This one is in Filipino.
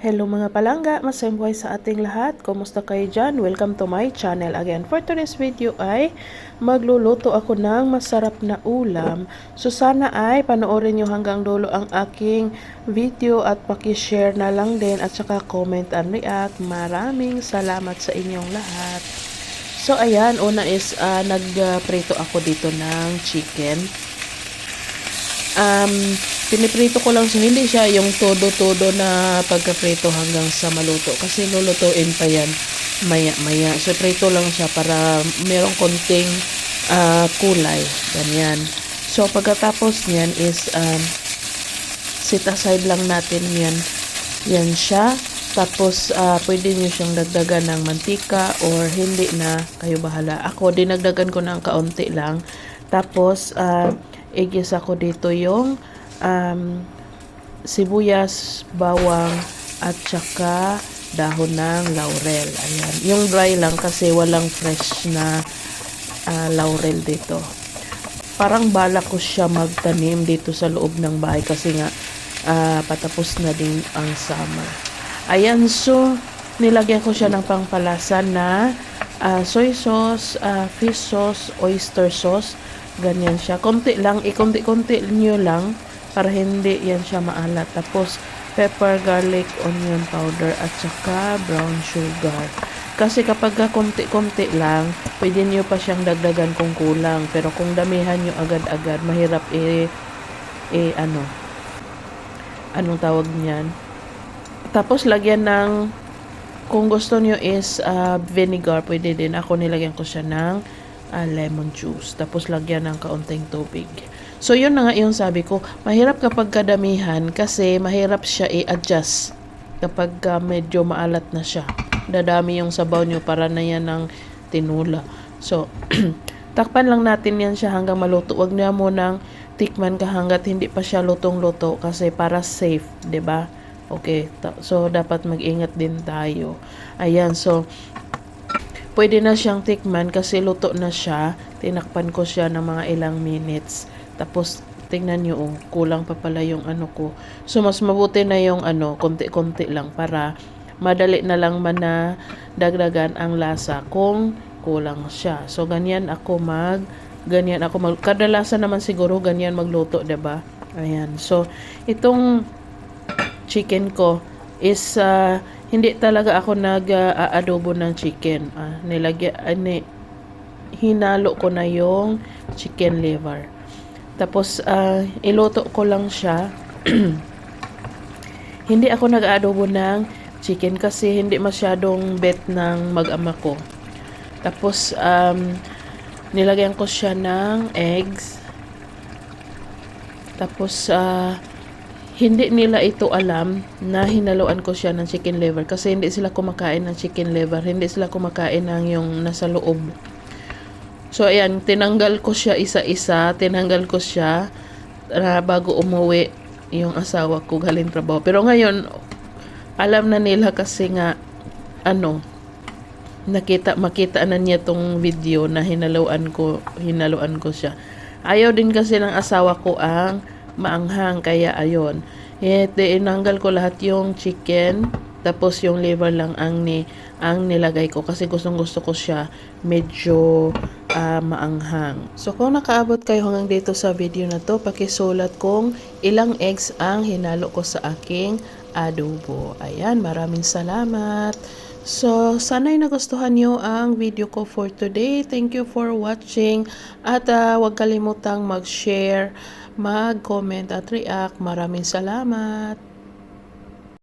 Hello mga palangga, masayang buhay sa ating lahat. Kumusta kayo dyan? Welcome to my channel again. For today's video ay magluluto ako ng masarap na ulam. So sana ay panoorin nyo hanggang dulo ang aking video at pakishare na lang din at saka comment and react. Maraming salamat sa inyong lahat. So ayan, una is uh, nagprito ako dito ng chicken. Um, piniprito ko lang siya, hindi siya yung todo-todo na pagkaprito hanggang sa maluto. Kasi lulutuin pa yan maya-maya. So, prito lang siya para merong konting uh, kulay. Ganyan. So, pagkatapos niyan is um, sit aside lang natin yan. Yan siya. Tapos, uh, pwede nyo siyang dagdagan ng mantika or hindi na kayo bahala. Ako, dinagdagan ko ng kaunti lang. Tapos, uh, igisa ko dito yung um, sibuyas, bawang, at saka dahon ng laurel. Ayan. Yung dry lang kasi walang fresh na uh, laurel dito. Parang balak ko siya magtanim dito sa loob ng bahay kasi nga uh, patapos na din ang summer. Ayan, so nilagyan ko siya ng pangpalasa na uh, soy sauce, uh, fish sauce, oyster sauce, Ganyan siya. Konti lang, ikonti-konti nyo lang para hindi yan siya maalat. Tapos, pepper, garlic, onion powder, at saka brown sugar. Kasi kapag konti-konti lang, pwede nyo pa siyang dagdagan kung kulang. Pero kung damihan nyo agad-agad, mahirap i, i ano, anong tawag niyan? Tapos, lagyan ng, kung gusto nyo is uh, vinegar, pwede din. Ako nilagyan ko siya ng uh, lemon juice. Tapos lagyan ng kaunting tubig. So yun na nga yung sabi ko, mahirap kapag kadamihan kasi mahirap siya i-adjust kapag uh, medyo maalat na siya. Dadami yung sabaw nyo para na yan ng tinula. So, takpan lang natin yan siya hanggang maluto. Huwag niya mo nang tikman ka hanggat hindi pa siya lutong-luto kasi para safe, ba? Okay, so dapat mag-ingat din tayo. Ayan, so Pwede na siyang tikman kasi luto na siya. Tinakpan ko siya ng mga ilang minutes. Tapos, tingnan nyo, oh, kulang pa pala yung ano ko. So, mas mabuti na yung ano, konti-konti lang para madali na lang man na dagdagan ang lasa kung kulang siya. So, ganyan ako mag, ganyan ako mag, kadalasan naman siguro ganyan magluto, ba diba? Ayan. So, itong chicken ko is, uh, hindi talaga ako nag-aadobo ng chicken. Ah, nilagyan, ah, ni, hinalo ko na yung chicken liver. Tapos, uh, iluto ko lang siya. hindi ako nag-aadobo ng chicken kasi hindi masyadong bet ng mag-ama ko. Tapos, um, nilagyan ko siya ng eggs. Tapos, uh, hindi nila ito alam na hinaluan ko siya ng chicken liver kasi hindi sila kumakain ng chicken liver, hindi sila kumakain ng yung nasa loob. So ayan, tinanggal ko siya isa-isa, tinanggal ko siya uh, bago umuwi yung asawa ko galing trabaho. Pero ngayon, alam na nila kasi nga ano, nakita makita na niya tong video na hinaluan ko, hinaluan ko siya. Ayaw din kasi ng asawa ko ang maanghang kaya ayon eh inanggal ko lahat yung chicken tapos yung liver lang ang ni ang nilagay ko kasi gustong gusto ko siya medyo uh, maanghang. So kung nakaabot kayo hanggang dito sa video na to, pakisulat kung ilang eggs ang hinalo ko sa aking adobo. Ayan, maraming salamat. So, sana'y nagustuhan nyo ang video ko for today. Thank you for watching. At uh, huwag kalimutang mag-share mag-comment at react. Maraming salamat!